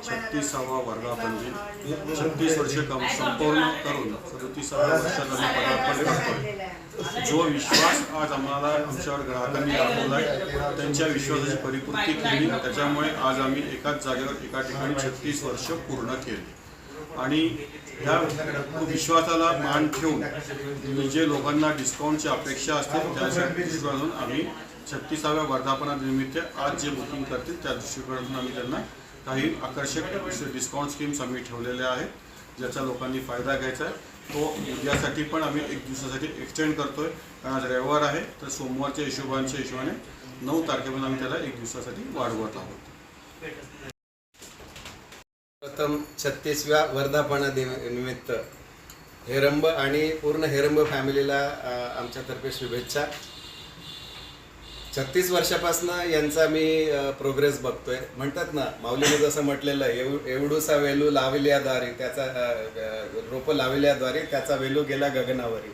छत्तीसावा वर्धापन छत्तीस वर्ष कम संपूर्ण करून सदतीसाव्या वर्षात आम्ही पदार्पण करतो जो विश्वास आज आम्हाला आमच्यावर ग्राहकांनी दाखवला आहे त्यांच्या विश्वासाची परिपूर्ती केली त्याच्यामुळे आज आम्ही एकाच जागेवर एका ठिकाणी छत्तीस वर्ष पूर्ण केली. आणि ह्या विश्वासाला मान ठेवून जे लोकांना डिस्काउंटची अपेक्षा असते त्यासाठी आम्ही छत्तीसाव्या वर्धापनानिमित्त आज जे बुकिंग करतील त्या दृष्टिकोनातून आम्ही त्यांना काही आकर्षक डिस्काउंट स्कीम्स आम्ही ठेवलेल्या आहेत ज्याचा लोकांनी फायदा घ्यायचा आहे. तो उद्यासाठी पण आम्ही एक दिवसासाठी एक्सटेंड करतोय. कारण आज रविवार आहे तर सोमवारच्या हिशोबांच्या हिशोबाने नऊ तारखेपर्यंत आम्ही त्याला एक दिवसासाठी वाढवत आहोत. प्रथम छत्तीसव्या वर्धापना निमित्त हेरंब आणि पूर्ण हेरंब फॅमिलीला आमच्यातर्फे शुभेच्छा. छत्तीस वर्षापासून यांचा मी प्रोग्रेस बघतोय. म्हणतात ना माऊलीने जसं म्हटलेलं एव एवढूसा वेलू लावल्याद्वारे त्याचा रोपं लावल्याद्वारे त्याचा वेलू गेला गगनावरी.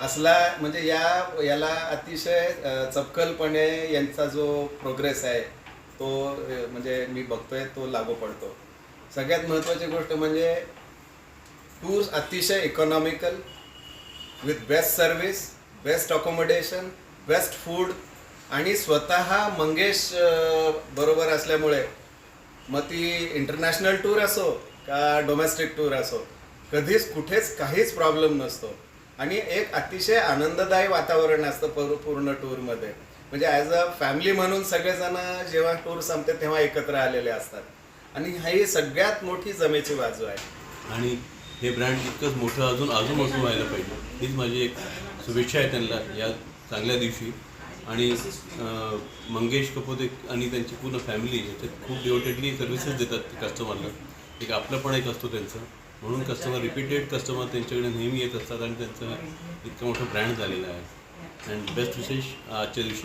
असला म्हणजे या याला अतिशय चपकलपणे यांचा जो प्रोग्रेस आहे तो म्हणजे मी बघतोय तो लागू पडतो. सगळ्यात महत्त्वाची गोष्ट म्हणजे टूर्स अतिशय economical with best service best accommodation best food आणि स्वतः मंगेश बरोबर असल्यामुळे मग ती इंटरनॅशनल टूर असो का डोमेस्टिक टूर असो कधीच कुठेच काहीच प्रॉब्लेम नसतो. आणि एक अतिशय आनंददायी वातावरण असतं पर पूर्ण टूरमध्ये म्हणजे ॲज अ फॅमिली म्हणून सगळेजण जेव्हा टूर संपते तेव्हा एकत्र आलेले असतात. आणि ही सगळ्यात मोठी जमेची बाजू आहे. आणि हे ब्रँड इतकंच मोठं अजून अजून मोठं व्हायला पाहिजे. हीच माझी एक शुभेच्छा आहे त्यांना या चांगल्या दिवशी. आणि मंगेश कपोते आणि त्यांची पूर्ण फॅमिली ह्याच्यात खूप डिवोटेडली सर्व्हिसेस देतात कस्टमरला एक आपलं पण एक असतो त्यांचं. म्हणून कस्टमर रिपीटेड कस्टमर त्यांच्याकडे नेहमी येत असतात आणि त्यांचं इतकं मोठं ब्रँड झालेलं आहे. अँड बेस्ट विशेष आजच्या दिवशी.